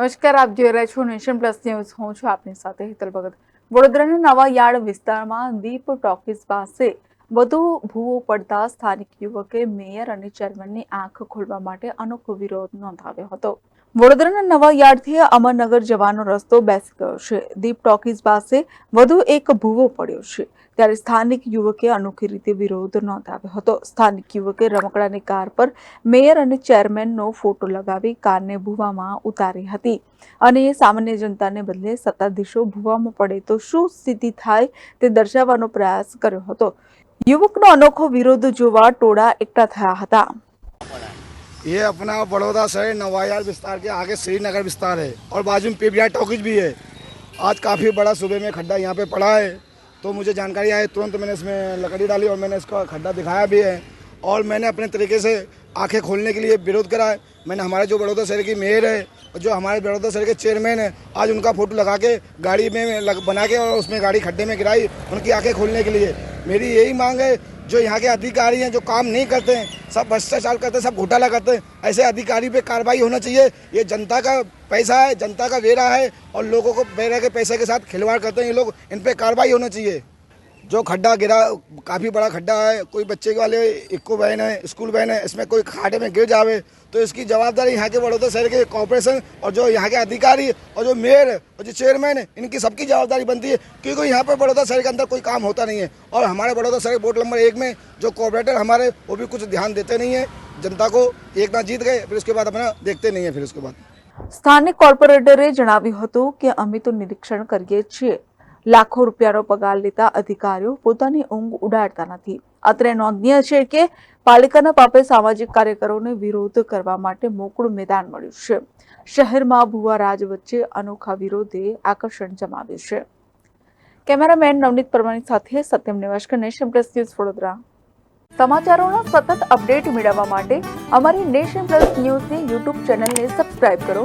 નમસ્કાર, આપ જોઈ રહ્યા છો નેશન પ્લસ ન્યૂઝ. હું છું આપની સાથે હિતલ ભગત. વડોદરાના નવા યાર્ડ વિસ્તારમાં દીપ ટોકીઝ પાસે વધુ ભૂવો પડતા સ્થાનિક યુવકે મેયર અને ચેરમેનની આંખ ખોલવા માટે અનોખો વિરોધ નોંધાવ્યો હતો. વડોદરાના નવા યાર્ડથી અમરનગર જવાનો રસ્તો બેસી ગયો છે. દીપ ટોકીઝ પાસે વધુ એક ભૂવો પડ્યો છે. ત્યારે સ્થાનિક યુવકે અનોખી રીતે વિરોધ નોંધાવ્યો હતો. સ્થાનિક યુવકે રમકડાની કાર પર મેયર અને ચેરમેનનો ફોટો લગાવી કારને ભૂવામાં ઉતારી હતી. અને સામાન્ય જનતાને બદલે સત્તાધીશો ભૂવામાં પડે તો શું સ્થિતિ થાય તે દર્શાવવાનો પ્રયાસ કર્યો હતો. યુવકનો અનોખો વિરોધ જોવા ટોળા એકઠા થયા હતા. ये अपना बड़ौदा शहर नवायार विस्तार के आगे श्रीनगर विस्तार है और बाजू में पीपीआर टॉकीज भी है। आज काफ़ी बड़ा सुबह में खड्डा यहाँ पे पड़ा है। तो मुझे जानकारी आई तुरंत मैंने इसमें लकड़ी डाली और मैंने इसका खड्डा दिखाया भी है। और मैंने अपने तरीके से आँखें खोलने के लिए विरोध करा है। मैंने हमारे जो बड़ौदा शहर की मेयर है और जो हमारे बड़ौदा शहर के चेयरमैन है आज उनका फ़ोटो लगा के गाड़ी में लग, बना के और उसमें गाड़ी खड्डे में गिराई उनकी आँखें खोलने के लिए। मेरी यही मांग है जो यहाँ के अधिकारी हैं, जो काम नहीं करते हैं, सब भ्रष्टाचार करते हैं, सब घोटाला करते हैं, ऐसे अधिकारी पे कार्रवाई होना चाहिए। ये जनता का पैसा है, जनता का वेरा है और लोगों को वेरा के पैसे के साथ खिलवाड़ करते हैं, ये लोग इन पर कार्रवाई होना चाहिए। जो खड्डा गिरा काफ़ी बड़ा खड्डा है कोई बच्चे वाले इक्को वैन है स्कूल वैन है इसमें कोई खाडे में गिर जावे तो इसकी जवाबदारी यहाँ के बड़ौदा शहर के कॉरपोरेशन और जो यहाँ के अधिकारी और जो मेयर है और जो चेयरमैन है इनकी सबकी जवाबदारी बनती है क्योंकि यहाँ पर बड़ौदा शहर के अंदर कोई काम होता नहीं है और हमारे बड़ौदा शहर बोर्ड नंबर एक में जो कॉर्पोरेटर हमारे वो भी कुछ ध्यान देते नहीं है जनता को एक बार जीत गए फिर उसके बाद अपना देखते नहीं है फिर उसके बाद સ્થાનિક કોર્પોરેટરે જણાવ્યું હતું કે અમે તો નિરીક્ષણ કરીએ છીએ લાખો રૂપિયાનો પગાર લેતા અધિકારીઓ પોતાની ઊંઘ ઉડાડતા નથી. અત્રે નોંધનીય છે કે પાલિકાના પાપે સામાજિક કાર્યકરોને વિરોધ કરવા માટે મોકળું મેદાન મળ્યું છે. શહેરમાં ભુવા રાજ વચ્ચે અનોખા વિરોધે આકર્ષણ જમાવ્યું છે. કેમેરામેન નવનીત પરમાણી સાથે Satyam Nivaskar nation plus news Vadodara. સમાચારોના સતત અપડેટ મેળવવા માટે અમારી નેશન પ્લસ ન્યૂઝની યુટ્યુબ ચેનલને સબસ્ક્રાઇબ કરો.